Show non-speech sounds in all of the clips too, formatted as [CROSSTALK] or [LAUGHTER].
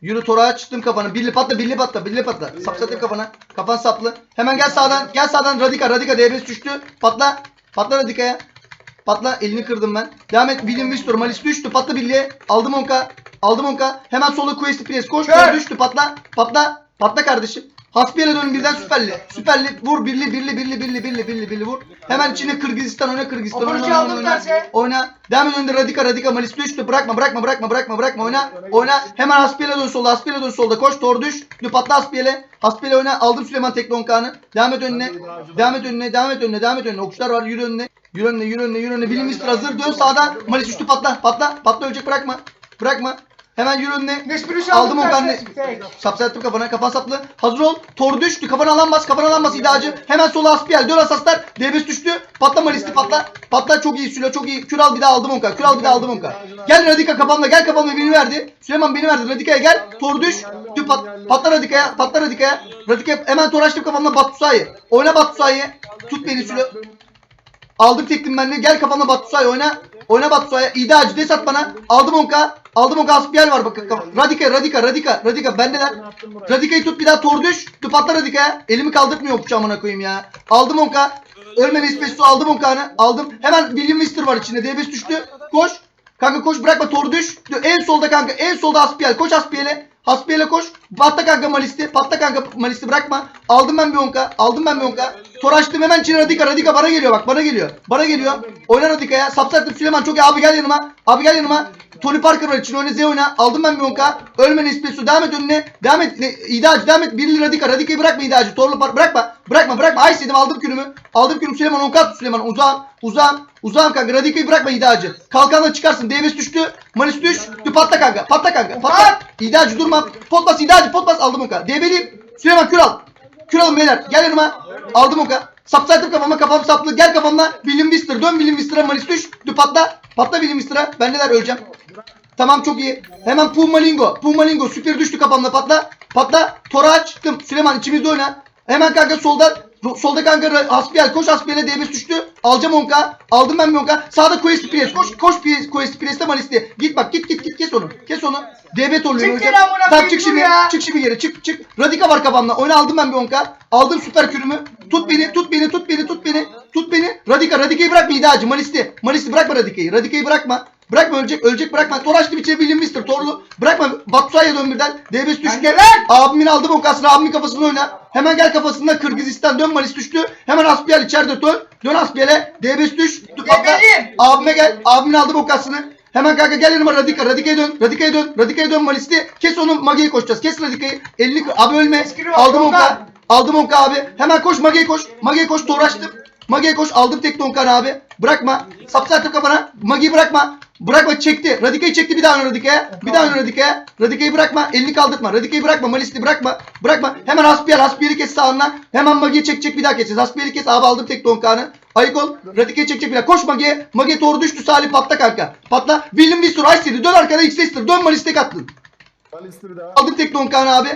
Yürü torağa çıktım kafana. Birli patla, birli patla, birli patla. Sapsatayım kafana. Kafan saplı. Hemen gel sağdan. Gel sağdan. Radika, radika. DBS düştü. Patla. Patla radikaya. Patla. Elini kırdım ben. Devam et. William Vistor. Malis düştü. Patla birliğe. Aldım onka. Aldım onka. Hemen sola Quest Press. Koş. Kör düştü. Patla. Patla. Patla kardeşim. Hasbiyele dön birden süperli. Süperli. Vur birli birli birli birli birli birli birli vur. Hemen içine Kırgızistan oyna Kırgızistan oyna. Operatörü aldım oyna, oyna. terse. Oyna. Devam et önde radika radika malis düştü. Bırakma bırakma bırakma bırakma bırakma oyna. Oyna. Hemen Haspiyele dön solda. Haspiyele dön solda. Koş tor düş. Dü patla Haspiyele. Haspiyele oyna. Aldım Süleyman Tekli Onkan'ı. Devam et önüne. Devam et önüne. Devam et önüne. Devam et önüne. Okçular var. Yürü önüne. Yürü önüne. Yürü önüne. Yürü önüne. Bilim hazır. Dön sağdan. Malis düştü patla. Patla. Patla ölecek bırakma. Bırakma. Hemen yürü önüne. Nespirüsü Aldım aldım Onkan'ı. terse. Tek. Sapsattım kafana. Kafan saplı. Hazır ol. Tor düştü. Kafana alan bas. Kafana alan bas. İdacı. Hemen sola Haspiyel. Dön asaslar. Debes düştü. Patlama listi patla. Patla çok iyi Sülo çok iyi. Kür al bir daha aldım onka. Kür al bir daha aldım onka. Gel Radika kafamda. Gel kafamda beni verdi. Süleyman beni verdi. Radika'ya gel. Tor düş. Tüm pat, patla Radika'ya. Patla Radika'ya. Radika'ya hemen tor açtım kafamda Batusay'ı. Oyna Batusay'ı. Tut beni Sülo. Aldım teklim ben de. Gel kafamda Batusay oyna. Oyna Batusay'a. İdacı des at bana. Aldım onka. Aldım onka Aspiyel var bak. Radika Radika Radika Radika bendeler. Radika'yı tut bir daha tor düş. Tut patla Radika'ya. Elimi kaldırtmıyor okçu amına koyayım ya. Aldım onka. Ölme Vespesu aldım onkanı. Aldım. Hemen William Mister var içinde. DBS düştü. Koş. Kanka koş bırakma tor düş. En solda kanka. En solda Aspiyel. Koş Aspiyel'e. Aspiyel'e koş. Patla kanka Malisti. Patla kanka Malisti bırakma. Aldım ben bir onka. Aldım ben bir onka. Tor açtım hemen içine Radika. Radika bana geliyor bak bana geliyor. Bana geliyor. Oyna Radika'ya. Sapsattım Süleyman çok iyi. Abi gel yanıma. Abi gel yanıma. Tony Parker var içine oyna Z oyna. Aldım ben bir onka. Ölme Nespresso. Devam et önüne. Devam et. Ne, İdacı devam et. Birli Radika. Radika'yı bırakma İdacı. Torlu par bırakma. Bırakma bırakma. Ay istedim aldım kürümü. Aldım kürümü Süleyman onka attı Süleyman. Uzağım. Uzağım. Uzağım kanka. Radika'yı bırakma İdacı. Kalkanla çıkarsın. DBS düştü. Manis düş. Dur patla kanka. Patla kanka. Patla. İdacı durma. Pot bas İdacı. Pot bas. Aldım onka. DB'liyim. Süleyman kür al. Kür beyler. Gel yanıma. Aldım onka. Sapsaydım kafama. Kafam saplı. Gel kafamla. Bilim Mister. Dön Bilim Mister'a Manis düş. Dur patla. Patla Bilim Mister'a. Ben neler öleceğim. Tamam çok iyi. Hemen Pumalingo. Pumalingo süper düştü kafamda patla. Patla. Tora açtım. Süleyman içimizde oyna. Hemen kanka solda solda kanka Aspiel koş Aspiel'e DBS düştü. Alacağım onka. Aldım ben bir onka. Sağda Quest Press. Koş koş Quest Quest Press'te Malisti. Git bak git git git kes onu. Kes onu. DB torluyor. Çık geri amına Tamam çık şimdi. ya. Çık şimdi geri. Çık çık. Radika var kafamda. Oyna aldım ben bir onka. Aldım süper kürümü. Tut beni, tut beni, tut beni, tut beni. Tut beni. Radika, Radika'yı bırakma İdacı. Malisti. Malisti bırakma Radika'yı. Radika'yı bırakma. Bırakma ölecek, ölecek bırakma. Tor açtım içeri William Mister. Torlu. Bırakma. Batsuya'ya dön birden. DBS düştü. Kanka lan! Abimin aldım o kasını. Abimin kafasını oyna. Hemen gel kafasında Kırgızistan. Dön Malis düştü. Hemen Aspiyel içeride dön. Dön Aspiyel'e. DBS düş. Abime gel. Abimin aldım o kasını. Hemen kanka gel yanıma Radika. Radika'ya dön. Radika'ya dön. Radika'ya dön Malis'ti. Kes onu Mage'ye koşacağız. Kes Radika'yı. Elini kır. Abi ölme. Aldım onka. Aldım onka abi. Hemen koş Mage'ye koş. Mage'ye koş. Toraştım. Mage'ye koş. Aldım tek tonkan abi. Bırakma. Sapsattım kafana. Mage'yi bırakma. Bırakma çekti. Radika'yı çekti bir daha ön Radika'ya. Bir daha ön Radika'ya. Radika'yı bırakma. Elini kaldırtma. Radika'yı bırakma. Malis'ti bırakma. Bırakma. Hemen Haspiyel. Haspiyel'i kes sağına. Hemen Mage'yi çekecek bir daha keseceğiz. Haspiyel'i kes. Abi aldım tek tonkanı. Ayık ol. Radika'yı çekecek bir daha. Koş Mage'ye. Mage doğru düştü. Salih patla kanka. Patla. William Visur. Ice'di. Dön arkada. X-Tester. Dön Malis tek Alistair daha. Donkan abi.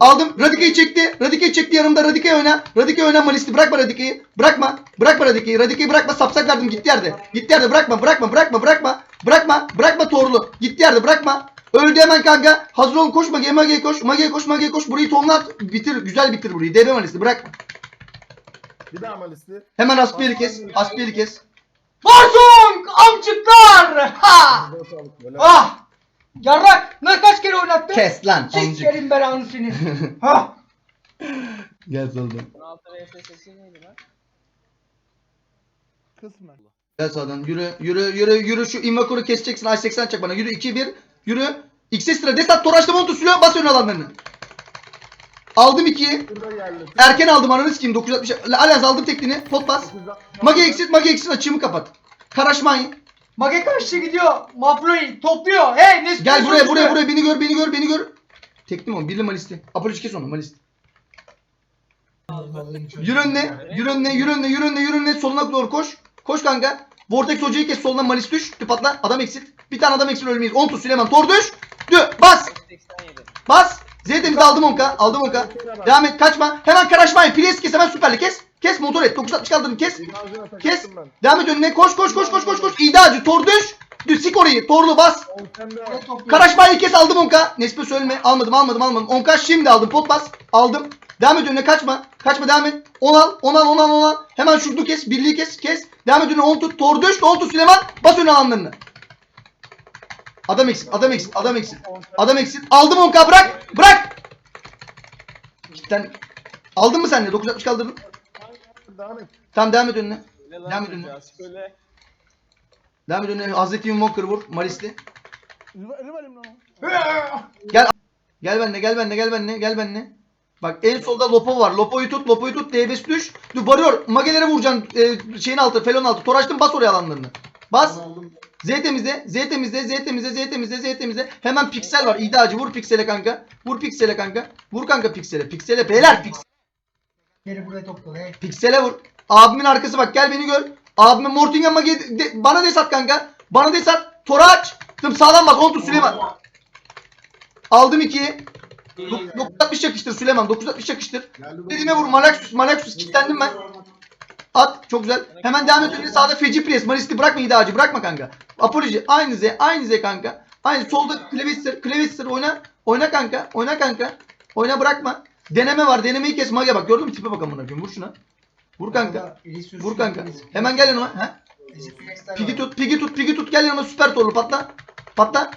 Aldım. Radika'yı çekti. Radika'yı çekti yanımda. Radika'yı oyna. Radika'yı oyna Malis'i. Bırakma Radika'yı. Bırakma. Bırakma Radika'yı. Radika'yı bırakma. Sapsak verdim. Gitti yerde. Gitti yerde. Bırakma. Bırakma. Bırakma. Bırakma. Bırakma. Bırakma Torlu. Gitti yerde. Bırakma. Öldü hemen kanka. Hazır ol. Koş Mage'ye. Mage'ye koş. Mage'ye koş. Mage'ye koş. Burayı tonla. Bitir. Güzel bitir burayı. DB Malis'i. Bırakma. Bir daha Alistair. Hemen Aspiyeli kes. Aspiyeli kes. Varsung amcıklar. Ha. Ah. Yarrak. Ne kaç kere oynattın? Kes lan. Amcık. Sikerim belanı senin. [LAUGHS] ha. Gel soldan. 16 VSS'i neydi lan? Kısmen. Gel sağdan. Yürü. Yürü. Yürü. Yürü. Şu invakoru keseceksin. Ay 80 çak bana. Yürü. 2-1. Yürü. X'e sıra. Desat. Toraşla montu sülüyor. Bas ön alanlarını. Aldım 2'yi. Burada geldi. Erken aldım ananı sikeyim 960. Alaz aldım tekniğini. Pot bas. Mage exit, mage exit açığımı kapat. Karaşmayın. Mage karşı gidiyor. Maflo'yu topluyor. Hey ne Gel buraya buraya buraya beni gör beni gör beni gör. Teknim o birli malisti. Apoloji kes onu malisti. Yürü önüne, yürü önüne, yürü önüne, yürü önüne, yürü önüne. Soluna doğru koş. Koş kanka. Vortex hocayı kes solundan malis düş. Tüp atla. Adam exit. Bir tane adam exit ölmeyiz. 10 tut Süleyman. Tor düş. Dü. Bas. 87. Bas. Z'demizi aldım onka. Aldım onka. Devam et kaçma. Hemen karaşmayın. Pires kes hemen süperli kes. Kes motor et. 960 kaldırdım. Kes. Kes. Devam et önüne. Koş koş koş koş koş koş. İddiacı. Tor düş. Düş sik orayı. Torlu bas. Karaşmayı kes aldım 10k. Nespe söyleme. Almadım almadım almadım. 10k şimdi aldım. Pot bas. Aldım. Devam et önüne kaçma. Kaçma devam et. 10 al. 10 al 10 al 10 al. Hemen şurdu kes. Birliği kes. Kes. Devam et önüne 10 tut. Tor düş. 10 tut Süleyman. Bas ön alanlarını. Adam eksik. Adam eksik. Adam eksik. Adam eksik. Aldım 10k bırak. Bırak. Cidden. Aldın mı sen de? 960 kaldırdın. Devam et. Tamam devam et önüne. Öyle Devam lan edin. ya, Şöyle. Devam et önüne. Hazreti Invoker vur. Malisli. Lan. Gel benimle gel benimle gel benimle gel benimle. Bak en solda Lopo var. Lopo'yu tut, Lopo'yu tut. DBS düş. Dur varıyor. Magelere vuracaksın. E, şeyin altı, felon altı. Toraştın bas oraya alanlarını. Bas. Z temizle. Z temizle. Z temizle. Z temizle. Z temizle. Hemen piksel var. İdacı vur piksele kanka. Vur piksele kanka. Vur kanka piksele. Piksele beyler piksele. Geri buraya topla. Hey. Piksele vur. Abimin arkası bak gel beni gör. Abimin Mortingen Mage de- bana des at kanka. Bana des at. Tora aç. Dım sağlam bak. 10 tut Süleyman. Aldım 2'yi. 960 yakıştır Süleyman. 960 yakıştır. Dediğime vur. Malaxus. Malaxus kilitlendim ben. At. Çok güzel. Hemen devam et. önüne Sağda feci pres. Malisti bırakma iddiacı. Bırakma kanka. Apoloji. Aynı Z. Aynı Z kanka. Aynı. Solda Clevister. Clevister oyna. Oyna kanka. Oyna kanka. Oyna bırakma. Deneme var. Denemeyi kes. Mage bak. Gördün mü? Tipe bak amına koyayım. Vur şuna. Vur kanka. Vur kanka. Hemen gel yanıma. He? Pigi tut, pigi tut, pigi tut. Gel yanıma süper torlu patla. Patla.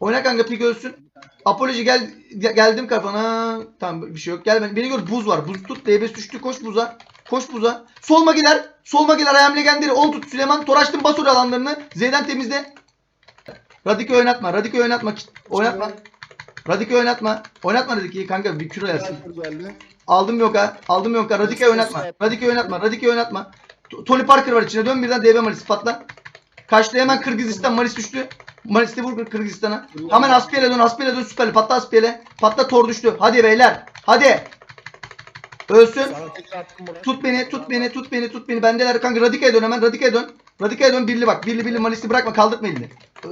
Oyna kanka pigi ölsün. Apoloji gel ge- geldim kafana. Tamam bir şey yok. Gel beni, beni gör buz var. Buz tut. DBS düştü. Koş buza. Koş buza. Solma gider. Solma gider. Ayam legendleri 10 tut Süleyman. Toraştın bas oraya alanlarını. Z'den temizle. Radike oynatma. Radike oynatma. Oynatma. Radike oynatma. Oynatma Radike'yi kanka bir kilo yersin. Aldım yok ha. Aldım yok ha. Radike oynatma. Radike oynatma. Radike oynatma. Tony Parker var içine. Dön birden DB Malis patla. Kaçtı hemen Kırgızistan Malis düştü. Malis'te vur Kırgızistan'a. Hemen Aspiyel'e dön. Aspiyel'e dön süperli. Patla Aspiyel'e. Patla Tor düştü. Hadi beyler. Hadi. Ölsün. Tut beni, tut beni, tut beni, tut beni. Bendeler kanka Radike'ye dön hemen. Radike'ye dön. Radike'ye dön. Birli bak. Birli birli Malis'i bırakma. Kaldırtma elini.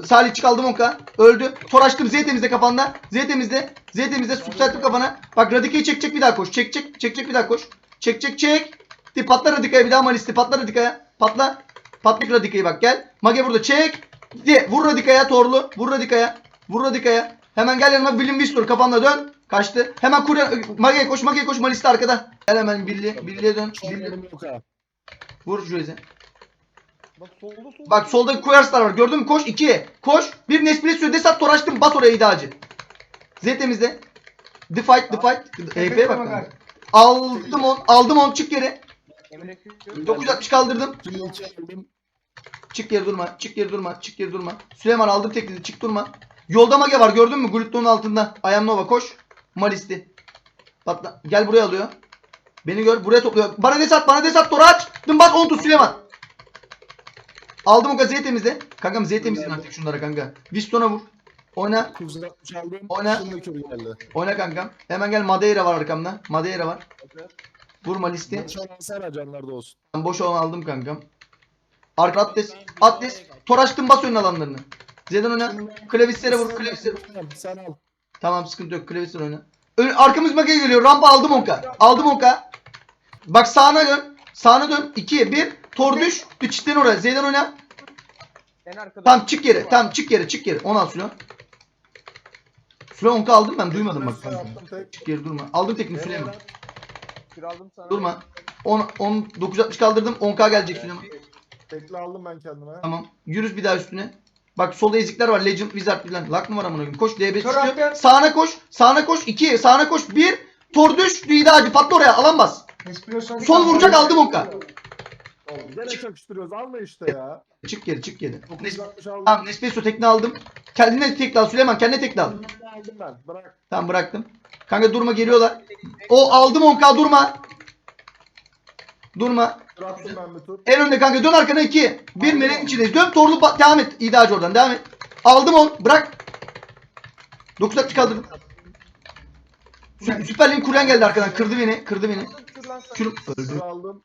Salih çık aldım onka. Öldü. Tor açtım. Z temizle kafanda. Z temizle. Z temizle. Subserttim kafana. Bak Radike'yi çekecek bir daha koş. Çekecek. Çekecek bir daha koş. Çek çek çek. Di patla Radike'ye bir daha Malis'i. Patla Radike'ye. Patla. Patla Radike'yi bak gel. Mage burada çek. Di. Vur Radike'ye Torlu. Vur Radike'ye. Vur Radike'ye. Hemen gel yanıma William Whisper kafamda dön. Kaçtı. Hemen kurye Mage'ye koş. Mage'ye koş. Malis'te arkada. Gel hemen birli. Birliğe dön. Ha. Vur Juez'e. Bak solda solda. Bak solda Queerstar var. Gördün mü? Koş 2'ye. Koş. Bir Nespresso desat toraştım. Bas oraya idacı. Z temizle. The fight, the fight. EP'ye bak. Aldım on. Aldım on. Çık geri. Emre Kürt'ü. 960 kaldırdım. Çık geri durma. Çık geri durma. Çık geri durma. Süleyman aldım teklidi. Çık durma. Yolda mage var. Gördün mü? Glutton'un altında. Ayam Nova koş. Malisti. Patla. Gel buraya alıyor. Beni gör. Buraya topluyor. Bana desat. Bana desat. Tora aç. Dın bas 10 tut Süleyman. Aldım o gazeteyi temizle. Kankam Z temizleyin artık şunlara kanka. Viston'a vur. Oyna. 960 aldım. Şimdi kör geldi. Oyna kankam. Hemen gel Madeira var arkamda. Madeira var. Vurma listi. Şu an alsana canlarda olsun. Ben boş olan aldım kankam. Arka Atlas. Atlas. Toraştım bas ön alanlarını. Z'den oyna. Klavislere vur. Klavislere. Tamam, Sen al. Tamam sıkıntı yok. Klavisler oyna. Ön, arkamız Mage geliyor. Rampa aldım onka. Aldım onka. Bak sağına dön. Sağına dön. 2 1. Tor düş. Çitten oraya. Z'den oyna. En arkada. Tamam çık geri. Tamam çık geri. Çık geri. 10 al Sülo. Sülo onka aldım ben. Duymadım bak. Çık geri durma. Aldım tekini Süleyman. Kür aldım sana. Durma. 10 10 960 kaldırdım. 10k gelecek Süleyman. Tekli aldım ben kendime. Tamam. Yürüz bir daha üstüne. Bak solda ezikler var. Legend Wizard bilen. Lak numara amına koyayım. Koş DB attım. Sağına koş. Sağına koş. 2. Sağına koş. 1. Tor düş. Dida acı. Patla oraya. Alan bas. Sol vuracak aldım onka. Gene çakıştırıyoruz. Alma işte ya. Çık geri çık geri. Nes 960 aldım. tamam Nespresso tekne aldım. Kendine tekne al Süleyman. Kendine tekne al. Aldım ben. Bırak. Tamam bıraktım. Kanka durma geliyorlar. O aldım 10k durma. Durma. Bıraktım ben bir tur. En önde kanka dön arkana 2. Bir meleğin içindeyiz. Dön torlu devam et. İdacı oradan devam et. Aldım on. Bırak. 9 dakika kaldırdım. Sü- Süper Lig kuren geldi arkadan. Kırdı beni. Kırdı beni. Kür öldü. Tur aldım.